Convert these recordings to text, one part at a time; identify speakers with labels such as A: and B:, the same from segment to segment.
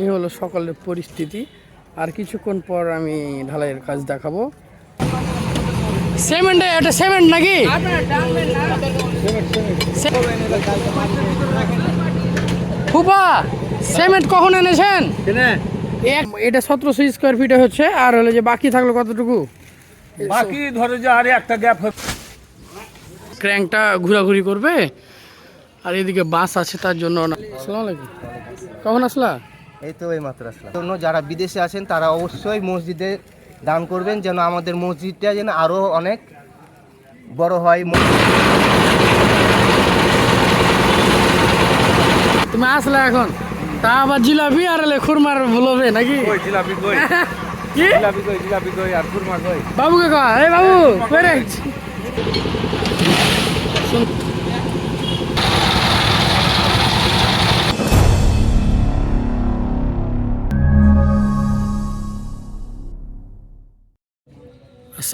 A: এই হলো সকালের পরিস্থিতি। আর কিছুক্ষণ পর আমি ঢালাইয়ের কাজ দেখাবো। সিমেন্ট এটা সিমেন্ট নাকি? ফুপা সিমেন্ট কখন এনেছেন? এটা সতেরোশো স্কোয়ার ফিটে হচ্ছে আর হলো যে বাকি থাকল কতটুকু?
B: বাকি ধরো যে আরে একটা গ্যাপ
A: ক্র্যাঙ্কটা ঘোরাঘুরি করবে আর এদিকে বাস আছে তার জন্য আসসালামু আলাইকুম। কখন আসলা?
C: এই তো এই মাত্র আসলাম। জন্য যারা বিদেশে আছেন তারা অবশ্যই মসজিদে দান করবেন যেন আমাদের মসজিদটা যেন আরও অনেক বড় হয়।
A: তুমি আসলে এখন তা আবার জিলাপি আর হলে খুরমার ভুলবে নাকি?
B: জিলাপি কই? জিলাপি কই জিলাপি কই আর কই?
A: বাবুকে কয়? এই বাবু কই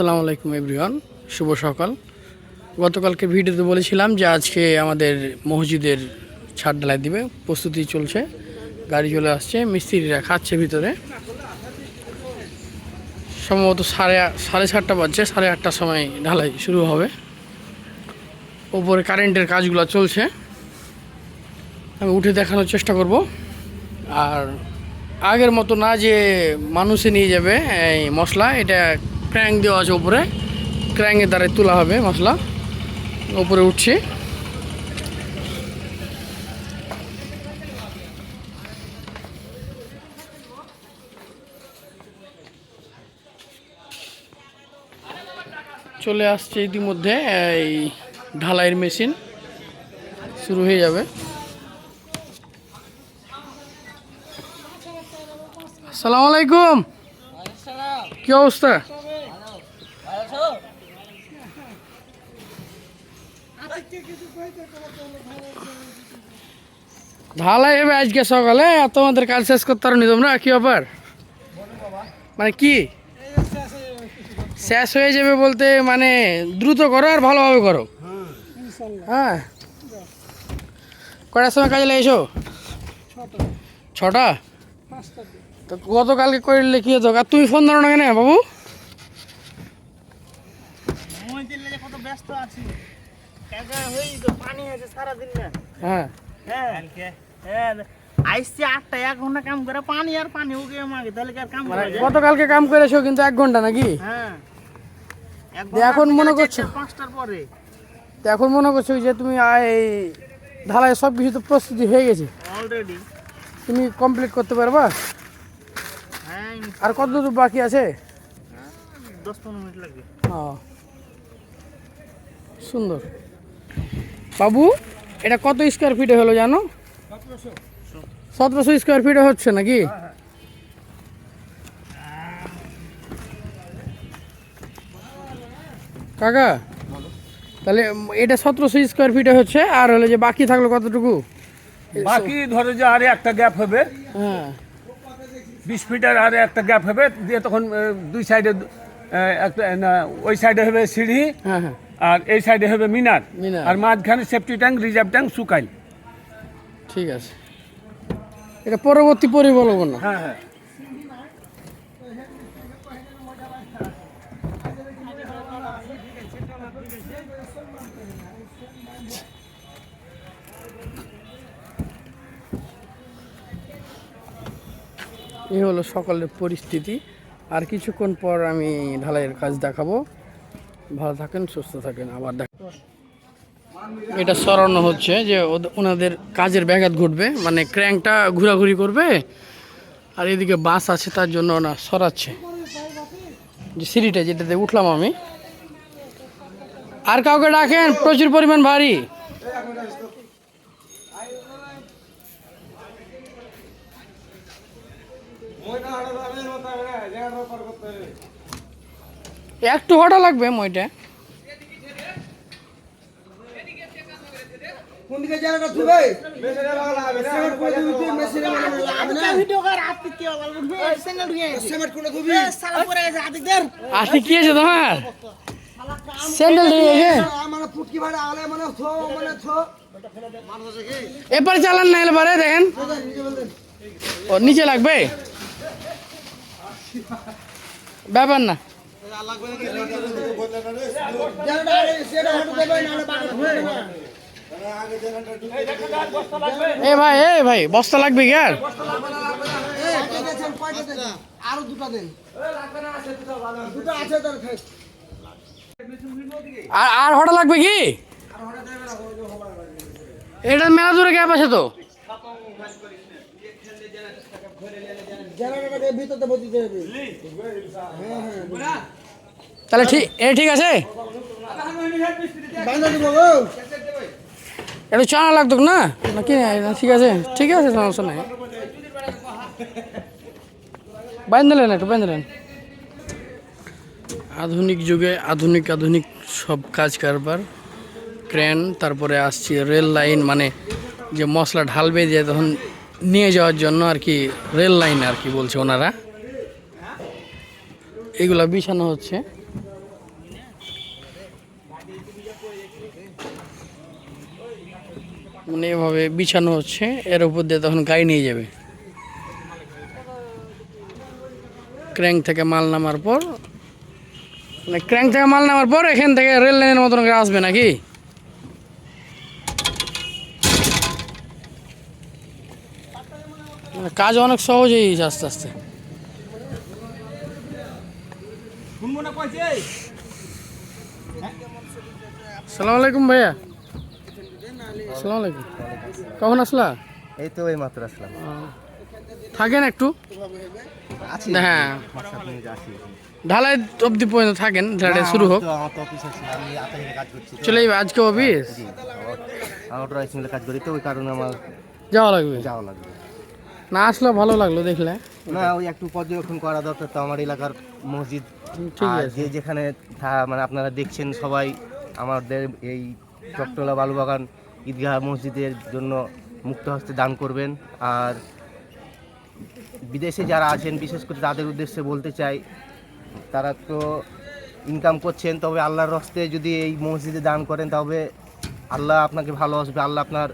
A: আসসালামু আলাইকুম এভরিওয়ান, শুভ সকাল। গতকালকে ভিডিওতে বলেছিলাম যে আজকে আমাদের মসজিদের ছাদ ঢালাই দিবে, প্রস্তুতি চলছে, গাড়ি চলে আসছে, মিস্ত্রিরা খাচ্ছে ভিতরে। সম্ভবত সাড়ে সাড়ে সাতটা বাজছে, সাড়ে আটটার সময় ঢালাই শুরু হবে। ওপরে কারেন্টের কাজগুলো চলছে। আমি উঠে দেখানোর চেষ্টা করব। আর আগের মতো না যে মানুষে নিয়ে যাবে এই মশলা, এটা ক্র্যাঙ্ক দেওয়া আছে উপরে। ক্র্যাঙ্কের দ্বারা তোলা হবে মশলা। উপরে উঠছে। চলে আসছে ইতিমধ্যে এই ঢালাইয়ের মেশিন। শুরু হয়ে যাবে। আসসালামু আলাইকুম। কি অবস্থা? ঢালাই হবে আজকে সকালে তোমাদের কাজ শেষ করতে পারো নি তোমরা? কি ব্যাপার? মানে কি? শেষ হয়ে যাবে বলতে মানে দ্রুত করো আর ভালোভাবে করো। হ্যাঁ। কটার সময় কাজে লেগেছো? ছটা। তো গতকালকে করলে কি হতো? আর তুমি ফোন ধরো না কেন বাবু?
D: ব্যস্ত আছি।
A: হ্যাঁ।
D: হ্যাঁ। হ্যাঁ আটটা এক ঘণ্টা কাম করে পানি আর পানি উগে মাগে তাহলে আর কাম করা
A: গতকালকে কাম করেছ কিন্তু এক ঘণ্টা নাকি?
D: হ্যাঁ।
A: এখন মনে করছ?
D: পাঁচটার পরে।
A: এখন মনে করছ যে তুমি এই ঢালাই সব কিছু তো প্রস্তুতি হয়ে গেছে।
D: অলরেডি
A: তুমি কমপ্লিট করতে পারবা?
D: হ্যাঁ
A: আর কত দূর বাকি আছে?
D: দশ পনেরো মিনিট লাগবে।
A: ও। সুন্দর। বাবু এটা কত স্কোয়ার ফিটে হলো জানো? সতেরোশো স্কোয়ার ফিটে হচ্ছে নাকি? কাকা তাহলে এটা সতেরোশো স্কোয়ার ফিটে হচ্ছে আর হলো যে বাকি থাকল কতটুকু?
B: বাকি ধরো যে আরে একটা গ্যাপ হবে
A: হ্যাঁ।
B: বিশ ফিটের আরে একটা গ্যাপ হবে দিয়ে তখন দুই সাইডে একটা ওই সাইডে হবে সিঁড়ি
A: হ্যাঁ হ্যাঁ।
B: আর এই সাইডে হবে মিনার
A: মিনার।
B: আর মাঝখানে সেফটি ট্যাঙ্ক রিজার্ভ ট্যাঙ্ক সুকাইল
A: ঠিক আছে। এটা পরবর্তী পরিকল্পনা
B: হ্যাঁ হ্যাঁ।
A: এই হলো সকালের পরিস্থিতি। আর কিছুক্ষণ পর আমি ঢালাইয়ের কাজ দেখাবো। ভালো থাকেন সুস্থ থাকেন আবার এটা সরানো হচ্ছে যে ওনাদের কাজের ব্যাঘাত ঘটবে মানে ক্র্যাঙ্কটা ঘোরাঘুরি করবে, আর এদিকে বাস আছে তার জন্য ওনা সরাচ্ছে। যে সিঁড়িটা যেটাতে উঠলাম আমি। আর কাউকে ডাকেন, প্রচুর পরিমাণ ভারী। একটু হটা লাগবে মইটা।
D: ভিডিও কর আপনি কি বলব চ্যানেল ঢুকে। সিমেন্ট কোন খুবই সালা পরে গেছে আদিক দের
A: আজকে কি আছে তোমার? স্যান্ডেল দিয়ে গেছে? এরপরে চালান না এলে পারে দেখেন। ও নিচে লাগবে? ব্যাপার না। এ ভাই এ ভাই, বস্তা লাগবে কি আর? আর আর হঠাৎ লাগবে কি? এটা মেলা দূরে গ্যাপ আছে তো? তাহলে ঠিক এটা ঠিক আছে? একটু চানা লাগতো না? নাকি ঠিক আছে ঠিক আছে সমস্যা নাই। বাইন দিলেন একটু, বাইন দিলেন। আধুনিক যুগে আধুনিক আধুনিক সব কাজ কারবার। ক্রেন, তারপরে আসছে রেল লাইন মানে যে মশলা ঢালবে যে তখন নিয়ে যাওয়ার জন্য আর কি, রেল লাইন আর কি বলছে ওনারা। এগুলা বিছানো হচ্ছে। মানে এভাবে বিছানো হচ্ছে এর উপর দিয়ে তখন গাড়ি নিয়ে যাবে। ক্র্যাঙ্ক থেকে মাল নামার পর মানে ক্র্যাঙ্ক থেকে মাল নামার পর এখান থেকে রেল লাইনের মতন করে আসবে নাকি? মানে কাজ অনেক সহজেই হয়েছে আস্তে আস্তে। সালাম আলাইকুম ভাইয়া। সালাম আলাইকুম। কখন আসলা?
C: এই তো এই মাত্র আসলাম।
A: থাকেন একটু? হ্যাঁ। ঢালাই অবধি পর্যন্ত থাকেন ঢালাই শুরু হোক। চলে যাবে আজকে অফিস
C: আমার- রাইস মিলে কাজ করি তো ওই কারণে আমার
A: যাওয়া লাগবে?
C: যাওয়া লাগবে।
A: না আসলেও ভালো লাগল দেখলে।
C: না ওই একটু পর্যবেক্ষণ করা দরকার তো আমার এলাকার মসজিদ।
A: ঠিক আছে।
C: যে যেখানে মানে আপনারা দেখছেন সবাই আমাদের এই চট্টলা বালুবাগান ঈদগাহ মসজিদের জন্য মুক্ত হস্তে দান করবেন। আর বিদেশে যারা আছেন বিশেষ করে তাদের উদ্দেশ্যে বলতে চাই তারা তো ইনকাম করছেন তবে আল্লাহর হস্তে যদি এই মসজিদে দান করেন তবে আল্লাহ আপনাকে ভালোবাসবে। আল্লাহ আপনার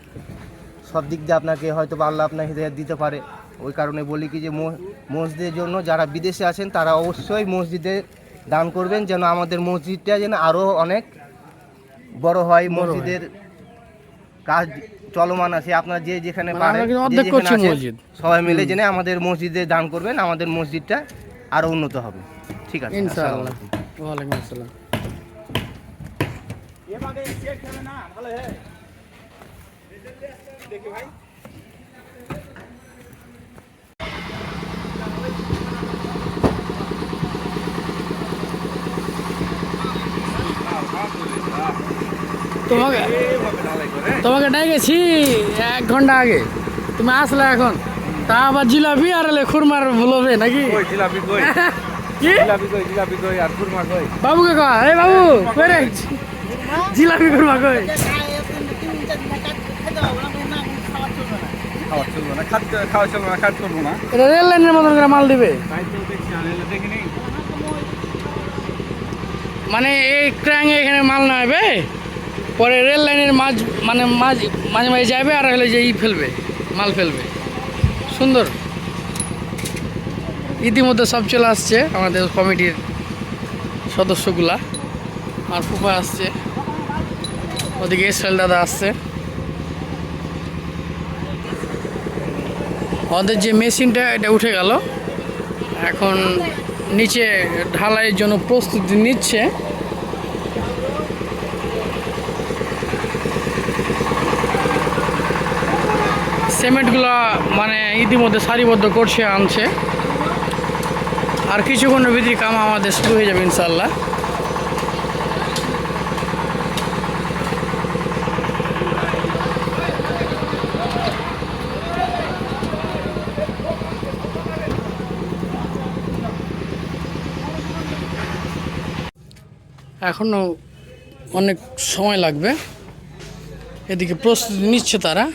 C: সব দিক দিয়ে আপনাকে হয়তো বা আল্লাহ আপনার হৃদয় দিতে পারে। ওই কারণে বলি কি যে মসজিদের জন্য যারা বিদেশে আছেন তারা অবশ্যই মসজিদে দান করবেন যেন আমাদের মসজিদটা যেন আরও অনেক বড় হয়। মসজিদের কাজ চলমান আছে আপনারা যে যেখানে
A: মানে
C: পারেন
A: আমরা কিন্তু
C: যে
A: অর্ধেক
C: যেখানে
A: করছি
C: আছেন,
A: মসজিদ।
C: সবাই মিলে জেনে আমাদের মসজিদে দান করবেন আমাদের মসজিদটা আরও উন্নত হবে। ঠিক আছে আসসালামু
A: ইনশাআল্লাহ। ওয়ালাইকুম আসসালাম। তোমাকে তোমাকে ডেকেছি এক ঘণ্টা আগে। তুমি আসলে এখন। তা আবার জিলাপি আর খুরমার বলবে নাকি?
B: জিলাপি কই?
A: কি?
B: জিলাপি কই জিলাপি কই আর কুরমা কই?
A: বাবুকে কয় এই বাবু কই রে? জিলাপি খুরমা কই রেল লাইনের মতন করে মাল দিবে। মানে এই ক্র্যাং এখানে মাল নামবে? পরে রেল লাইনের মাঝ মানে মাঝ, মাঝে মাঝে যাবে আর হলে যে ই ফেলবে, মাল ফেলবে। সুন্দর। ইতিমধ্যে সব চলে আসছে আমাদের কমিটির সদস্যগুলা। আর ফুফা আসছে। ওদিকে এসরাল দাদা আসছে। ওদের যে মেশিনটা, এটা উঠে গেল। এখন নিচে ঢালাইয়ের জন্য প্রস্তুতি নিচ্ছে। সিমেন্টগুলো মানে ইতিমধ্যে সারিবদ্ধ করছে, আনছে। আর কিছুক্ষণের ভিতরে কাম আমাদের শুরু হয়ে যাবে ইনশাল্লাহ এখনও অনেক সময় লাগবে। এদিকে প্রস্তুতি নিচ্ছে তারা।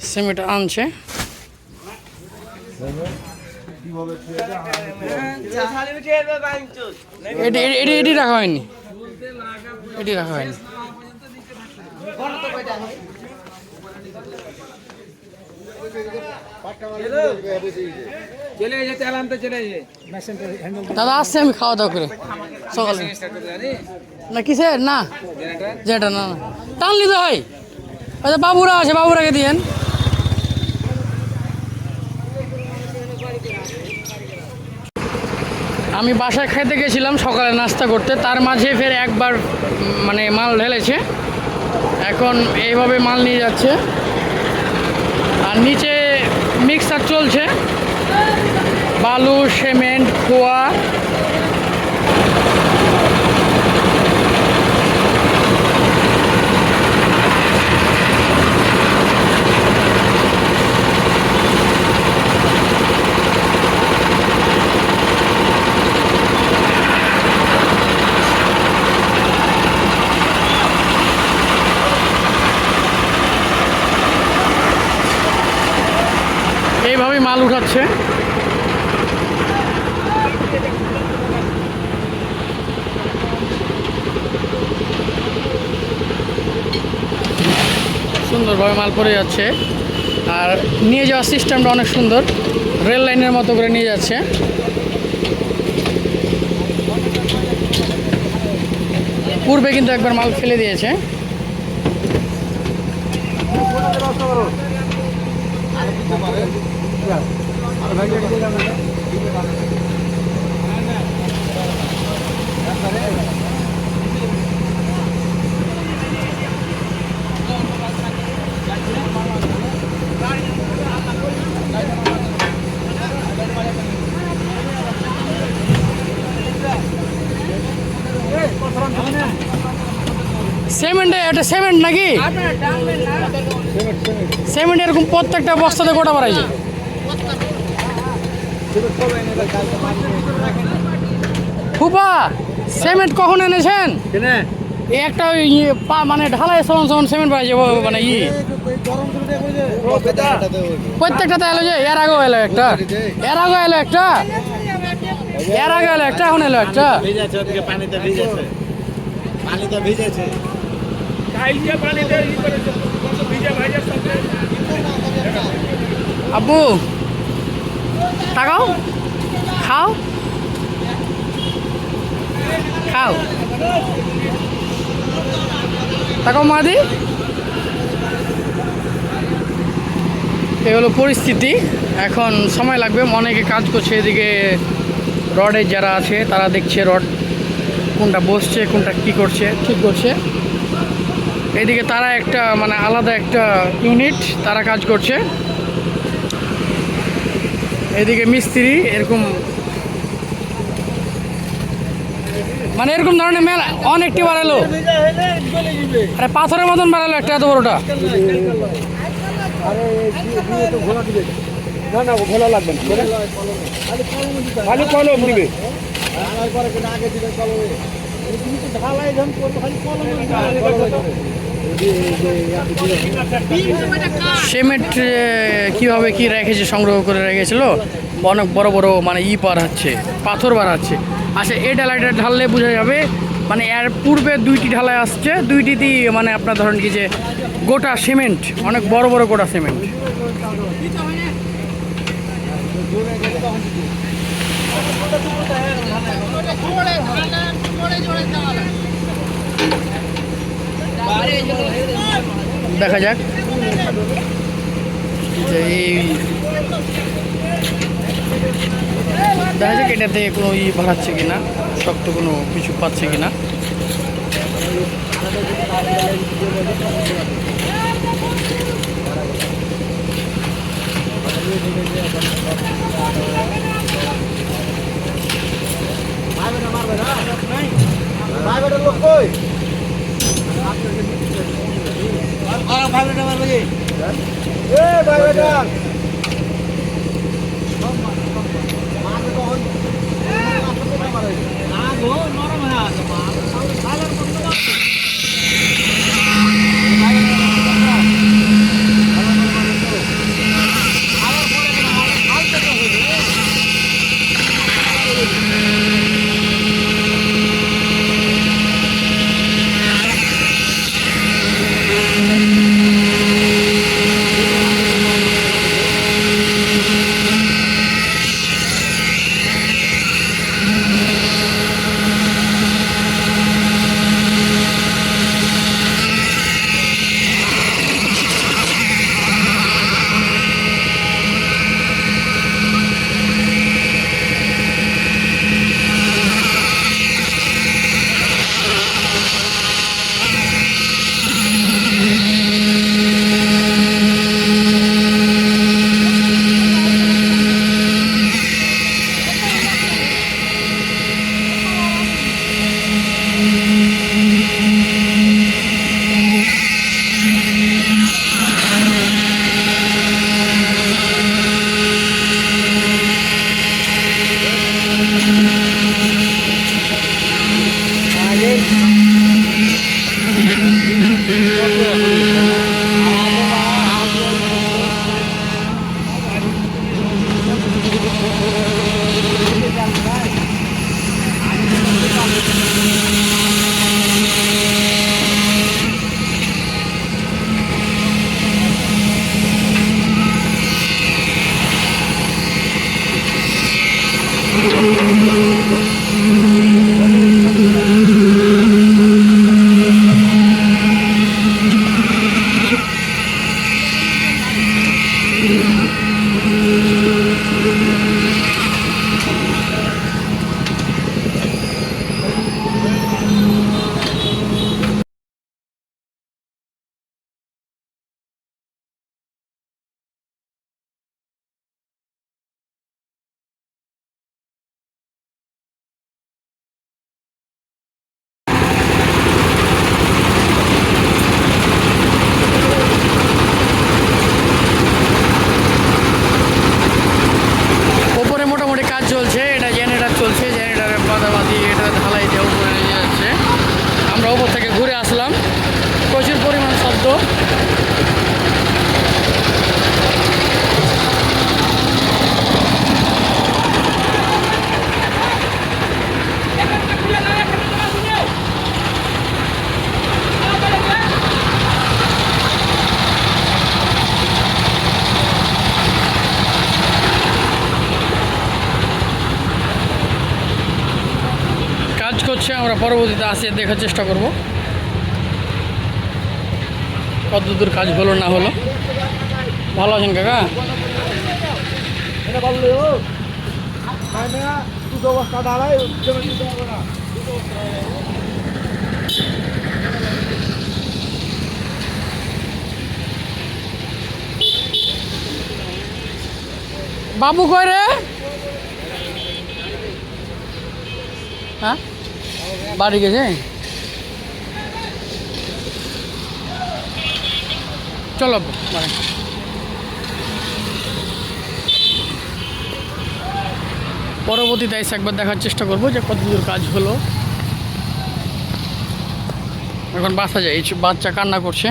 A: সিমেন্ট আনছে। এটি রাখা হয়নি। এটি রাখা হয়নি। দাদা আসছে আমি খাওয়া দাওয়া করে। সকালে। না কিসের? না। যেটা না না। টানলি তো হয়। আচ্ছা বাবুরা আছে বাবুরাকে দিয়েন আমি বাসায় খাইতে গেছিলাম সকালে নাস্তা করতে। তার মাঝে ফের একবার মানে মাল ঢেলেছে। এখন এইভাবে মাল নিয়ে যাচ্ছে। আর নিচে মিক্সার চলছে। বালু সিমেন্ট খোয়া এইভাবেই মাল উঠাচ্ছে। সুন্দরভাবে মাল পড়ে যাচ্ছে। আর নিয়ে যাওয়ার সিস্টেমটা অনেক সুন্দর। রেল লাইনের মতো করে নিয়ে যাচ্ছে। পূর্বে কিন্তু একবার মাল ফেলে দিয়েছে। সিমেন্টে নাকি? সিমেন্ট এরকম প্রত্যেকটা বস্তাতে গোটা বাড়াইছে ফুপা সিমেন্ট কখন এনেছেন? একটা ইয়ে পা- মানে ঢালাই সমান সমান সিমেন্ট ও মানে ই। প্রত্যেকটাতে এলো যে এর আগেও এলো একটা। এর আগে এলো একটা। এর আগে এলো একটা এখন এলো একটা।
D: পানিতে ভিজেছে পানিতে ভিজেছে
A: আব্বু তাকাও। খাও। খাও। তাকাও মাদি। এই হলো পরিস্থিতি। এখন সময় লাগবে। অনেকে কাজ করছে এদিকে। রডের যারা আছে, তারা দেখছে রড কোনটা বসছে, কোনটা কি করছে, ঠিক করছে। এদিকে তারা একটা মানে আলাদা একটা ইউনিট, তারা কাজ করছে। এদিকে মিস্ত্রি এরকম। মানে এরকম ধরনের মেলা অনেকটি বাড়ালো। আরে পাথরের মতন বাড়ালো একটা এত বড়টা।
B: না না ঘোলা লাগবে না খালি কলম দিবে।
A: সিমেন্ট কীভাবে কি রেখেছে, সংগ্রহ করে রেখেছিল? অনেক বড় বড় মানে ই পার হচ্ছে, পাথর বাড়াচ্ছে আচ্ছা এই ঢালাইটা ঢাললে বোঝা যাবে মানে এর পূর্বে দুইটি ঢালাই আসছে দুইটিতেই মানে আপনার ধরেন কি যে গোটা সিমেন্ট, অনেক বড় বড় গোটা সিমেন্ট। দেখা যাক। যে এই দেখা যাক এটাতে কোনো ই বাড়াচ্ছে কিনা, শক্ত কোনো কিছু পাচ্ছে কিনা। মারবে না। মারবে না, লোক কই? নরম হ্যাঁ পরবর্তীতে আসে, দেখার চেষ্টা করব। কত দূর কাজ হলো না হলো। ভালো আছেন কাকা? বাবু কয় রে? হ্যাঁ? বাড়ি গেছে? চলো, বাড়ি। পরবর্তীতে এসে একবার দেখার চেষ্টা করব যে কত দূর কাজ হলো। এখন বাসা যায় বাচ্চা কান্না করছে।